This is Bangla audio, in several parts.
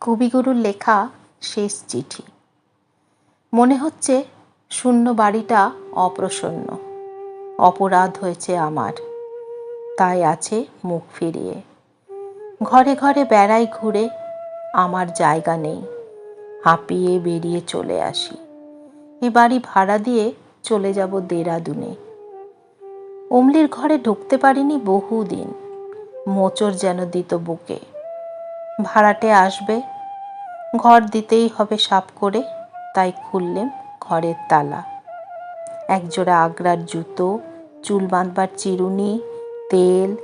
কবিগুরুর লেখা শেষ চিঠি। মনে হচ্ছে শূন্য বাড়িটা অপ্রসন্ন। অপরাধ হয়েছে আমার। তাই আছে মুখ ফিরিয়ে। ঘরে ঘরে বেড়াই ঘুরে আমার জায়গা নেই। হাঁপিয়ে বেরিয়ে চলে আসি। এ বাড়ি ভাড়া দিয়ে চলে যাব দেরাদুনে। অমলির ঘরে ঢুকতে পারিনি বহুদিন। মোচড় যেন দিত বুকে। ভাড়াটে আসবে ঘর দিতেই হবে সাপ করে, তাই খুললেম ঘরের তালা। একজোড়া আগ্রার জুতো, চুল বাঁধবার চিরুনি, তেল,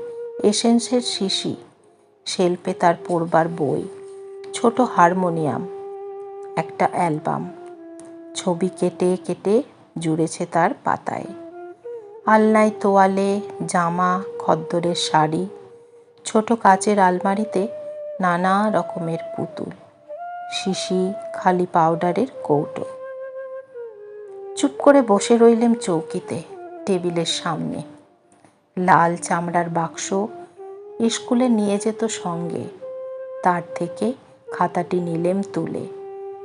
এসেন্সের শিশি, শেল্পে তার পড়বার বই, ছোট হারমোনিয়াম, একটা অ্যালবাম। ছবি কেটে কেটে জুড়েছে তার পাতায়। আলনায় তোয়ালে জামা, খদ্দরের শাড়ি, ছোট কাচের আলমারিতে নানা রকমের পুতুল। শিশি খালি পাউডারের কৌটো। চুপ করে বসে রইলেম চৌকিতে, টেবিলের সামনে। লাল চামড়ার বাক্স স্কুলে নিয়ে যেত সঙ্গে। তার থেকে খাতাটি নিলেম তুলে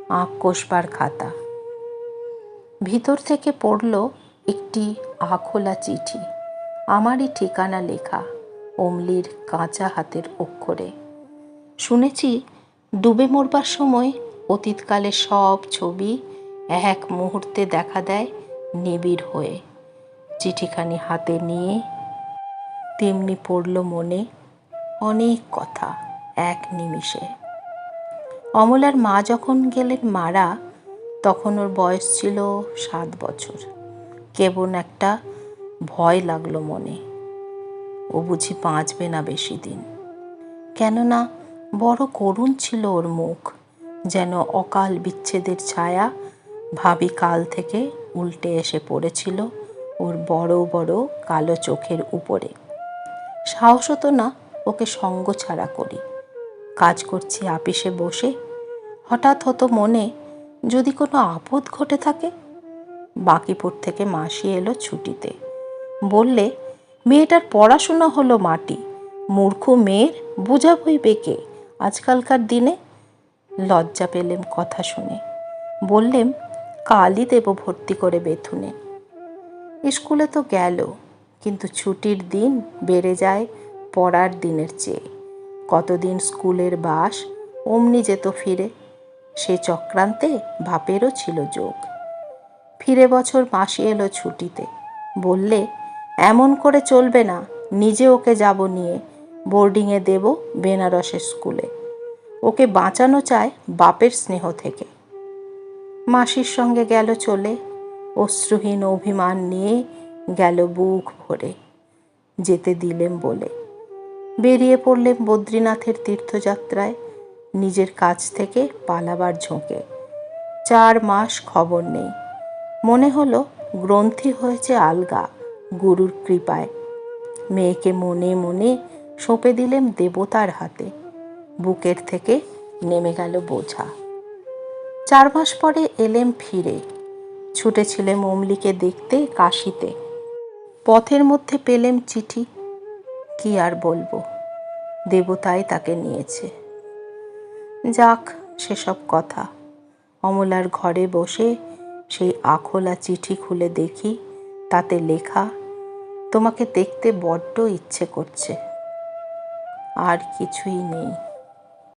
আঁক কষবার খাতা। ভিতর থেকে পড়ল একটি আখোলা চিঠি। আমারই ঠিকানা লেখা, অমলির কাঁচা হাতের অক্ষরে। শুনেছি ডুবে মরবার সময় অতীতকালে সব ছবি এক মুহূর্তে দেখা দেয় নিবিড় হয়ে। চিঠিখানি হাতে নিয়ে তেমনি পড়ল মনে অনেক কথা এক নিমিষে। অমলার মা যখন গেলেন মারা, তখন ওর বয়স ছিল সাত বছর। কেবল একটা ভয় লাগল মনে। ও বুঝি বাঁচবে না বেশি দিন। কেননা বড় করুণ ছিল ওর মুখ, যেন অকাল বিচ্ছেদের ছায়া ভাবি কাল থেকে উল্টে এসে পড়েছিল ওর বড় বড় কালো চোখের উপরে। সাহস হতো না ওকে সঙ্গ ছাড়া করি। কাজ করছি আপিসে বসে, হঠাৎ হতো মনে যদি কোনো আপদ ঘটে থাকে? বাকিপুর থেকে মাসি এলো ছুটিতে। বললে, মেয়েটার পড়াশোনা হলো মাটি, মূর্খ মেয়ের বোঝাবই বেকে আজকালকার দিনে? লজ্জা পেলেম কথা শুনে। বললেম, কালই দেব ভর্তি করে বেথুনে স্কুলে তো গেল, কিন্তু ছুটির দিন বেড়ে যায় পড়ার দিনের চেয়ে। কতদিন স্কুলের বাস, অমনি যেত ফিরে। সে চক্রান্তে বাপেরও ছিল যোগ। ফিরে বছর মাসি এলো ছুটিতে। বললে, এমন করে চলবে না, নিজে ওকে যাব নিয়ে বোর্ডিংয়ে দেব বেনারসের স্কুলে। ওকে বাঁচানো চায় বাপের স্নেহ থেকে। মাসির সঙ্গে গেল চলে, অশ্রুহীন অভিমান নিয়ে গেল বুক ভরে। যেতে দিলেম বলে। বেরিয়ে পড়লেম বদ্রীনাথের তীর্থযাত্রায়, নিজের কাছ থেকে পালাবার ঝোঁকে। চার মাস খবর নেই। মনে হলো গ্রন্থি হয়েছে আলগা, গুরুর কৃপায়। মেয়েকে মনে মনে সঁপে দিলেম দেবতার হাতে। বুকের থেকে নেমে গেল বোঝা। চার মাস পরে এলেম ফিরে। ছুটেছিলেম অমলিকে দেখতে কাশিতে। পথের মধ্যে পেলেম চিঠি। কি আর বলব? দেবতাই তাকে নিয়েছে। যাক, সেসব কথা। অমলার ঘরে বসে সেই আখোলা চিঠি খুলে দেখি, তাতে লেখা, তোমাকে দেখতে বড্ড ইচ্ছে করছে। আর কিছুই নেই।